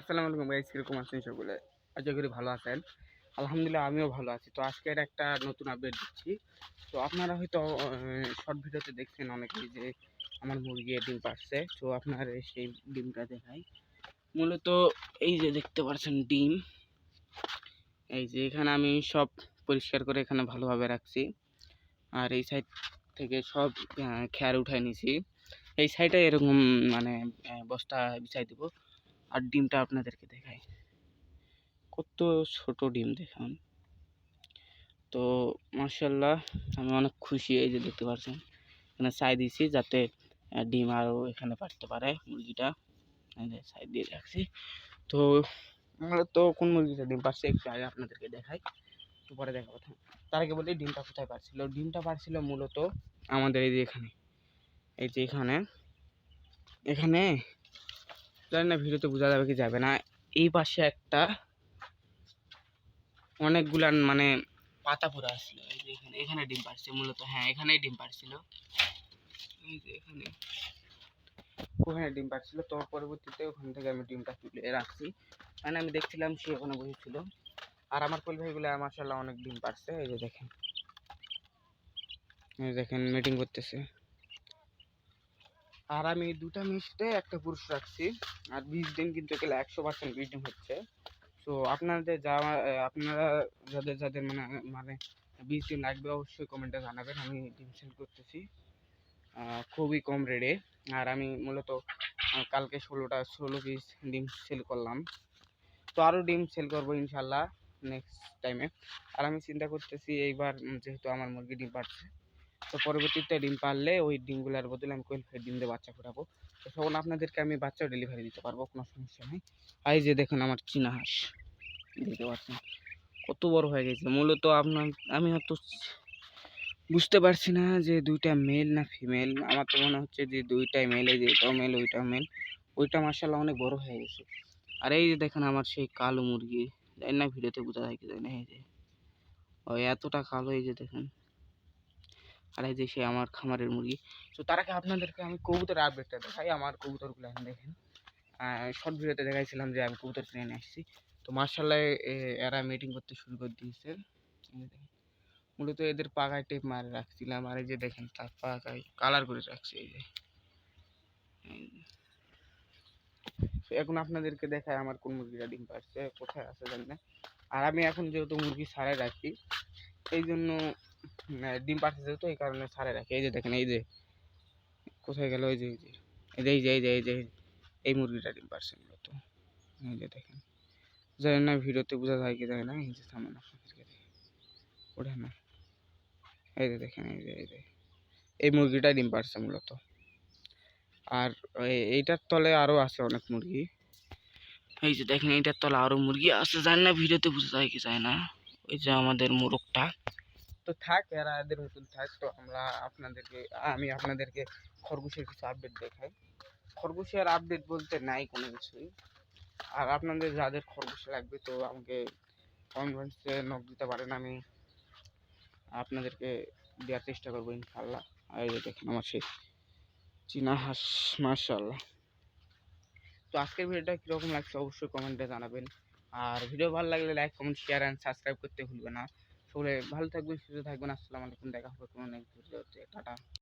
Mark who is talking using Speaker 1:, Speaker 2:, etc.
Speaker 1: আসসালামু আলাইকুম গাইস কীরকম আছেন সকলে? আশা করি ভালো আছেন। আলহামদুলিল্লাহ আমিও ভালো আছি। তো আজকের একটা নতুন আপডেট দিচ্ছি। তো আপনারা হয়তো শর্ট ভিডিওতে দেখছেন অনেকেই যে আমার মুরগি ডিম পাচ্ছে তো আপনার সেই ডিমটা দেখাই। মূলত এই যে দেখতে পাচ্ছেন ডিম। এই যে এখানে আমি সব পরিষ্কার করে এখানে ভালোভাবে রাখছি। আর এই সাইড থেকে সব খ্যার উঠাই নিছি। এই সাইডে এরকম মানে বস্তা বিছাই দিব। আর ডিমটা আপনাদেরকে দেখাই। কত ছোট ডিম দেখান। তো মার্শাল্লাহ আমি অনেক খুশি এই যে দেখতে পাচ্ছেন। এখানে ছাই দিয়েছি যাতে ডিম আরও এখানে পারতে পারে মুরগিটা। ছাই দিয়ে রাখছি। তো আমরা তো কোন মুরগিটা ডিম পারছে একটু আগে আপনাদেরকে দেখাই। একটু পরে দেখাবো। তার আগে বলি, ডিমটা কোথায় পারছিল ডিমটা পারছিল মূলত আমাদের এই যে এখানে। এই যে এখানে। এখানে জানি না ভিডিওতে বোঝা যাবে কি যাবে না। এই পাশে একটা অনেকগুলান মানে পাতা পুরা আসছিল এই যে এখানে এখানে ডিম পারছে মূলত। হ্যাঁ এখানেই ডিম পারছিল এই যে এখানে ওখানে ডিম পারছিল তো পরবর্তীতে ওখান থেকে আমি ডিমটা তুলে রাখছি। মানে আমি দেখছিলাম সে ওখানে বসেছিল। আর আমার কোল ভাইগুলো মাসাল্লাহ অনেক ডিম পারছে এই যে দেখেন। এই দেখেন মিটিং করতেছে। আর আমি দুটা মিষ্টে একটা পুরুষ রাখছি। আর বিশ দিন কিন্তু গেলে একশো পার্সেন্ট ব্রিডিং হচ্ছে। তো আপনাদের যা আপনারা যাদের যাদের মানে মানে বিশ দিন লাগবে অবশ্যই কমেন্টে জানাবেন। আমি ডিম সেল করতেছি। খুবই কম রেটে আর আমি মূলত কালকে ষোলোটা, ষোলো পিস ডিম সেল করলাম। তো আরও ডিম সেল করব ইনশাল্লাহ নেক্সট টাইমে আর আমি চিন্তা করতেছি এইবার যেহেতু আমার মুরগি ডিম পাচ্ছে তো পরবর্তীতে ডিম পারলে ওই ডিমগুলোর বদলে আমি কোয়েল ফের ডিম দিয়ে বাচ্চা ফোটাবো। তো তখন আপনাদেরকে আমি বাচ্চাও ডেলিভারি দিতে পারব, কোনো সমস্যা নেই। আর এই যে দেখুন আমার চীনা হাঁস, দেখতে পাচ্ছেন? কত বড় হয়ে গেছে। মূলত আপনার, আমি হয়তো বুঝতে পারছি না যে দুইটা মেল না ফিমেল আমার তো মনে হচ্ছে যে দুইটাই মেল এই যে এটাও মেল ওইটাও মেল ওইটা মার্শাল্লাহ অনেক বড় হয়ে গেছে। আর এই যে দেখেন আমার সেই কালো মুরগি, জানি না ভিডিওতে বোঝা যায় কি যায় না, এই যে। ওই এতটা কালো, এই যে দেখেন। আর এই যে সে আমার খামারের মুরগি। তো তার আগে আপনাদেরকে আমি কবুতরের আপডেটটা দেখাই, আমার কবুতরগুলো এখন দেখেন। শর্ট ভিডিওতে দেখাইছিলাম যে আমি কবুতর কিনে নিয়ে আসছি। তো মার্শাল্লাহ এরা মিটিং করতে শুরু করে দিয়েছে। মূলত এদের পাকায় টেপ মারে রাখছিলাম, আর এই যে দেখেন, তার পাকায় কালার করে রাখছি, এই যে। এখন আপনাদেরকে দেখায় আমার কোন মুরগিটা ডিম পাচ্ছে কোথায় আছে জানি না। আর আমি এখন যেহেতু মুরগি ছাড়াই রাখি এই জন্য ডিম পাচ্ছে তো, এই কারণে ছাড়াই রাখি। এই যে দেখেন, এই যে কোথায় গেল, এই যে এই যে এই যে এই যে এই যে, এই মুরগিটা ডিম পারছে মূলত। এই যে দেখেন। জানি না, ভিডিওতে বোঝা যায় কি যায় না, এই যে সামনে আপনাদেরকে ওঠে না। এই যে দেখেন, এই যে এই যে, এই মুরগিটা ডিম পারছে মূলত। আর এই- এইটার তলে আরও আছে অনেক মুরগি। এই যে দেখেন, এইটার তলে আরও মুরগি আছে। জানি না, ভিডিওতে বোঝা যায় কি যায় না। ওই যে আমাদের মোরগটা। তো থাক এরা এদের মতন থাক, তো আমরা আপনাদেরকে, আমি আপনাদেরকে খরগোশের কিছু আপডেট দেখাই। খরগোশের আপডেট বলতে নাই কোনো কিছুই। আর আপনাদের যাদের খরগোশ লাগবে, তো আমাকে কমেন্টসে নক দিতে পারেন, আমি আপনাদেরকে দেওয়ার চেষ্টা করব ইনশাল্লাহ আর এই দেখেন আমার সেই চীনা হাঁস মার্শাল্লাহ তো আজকের ভিডিওটা কীরকম লাগছে, অবশ্যই কমেন্টে জানাবেন। আর ভিডিও ভালো লাগলে like comment share and subscribe করতে ভুলবেন না। সকলে ভালো থাকবেন সুস্থ থাকবেন। আসসালামু আলাইকুম দেখা হবে কোনো নেক্সট ভিডিওতে টাটা।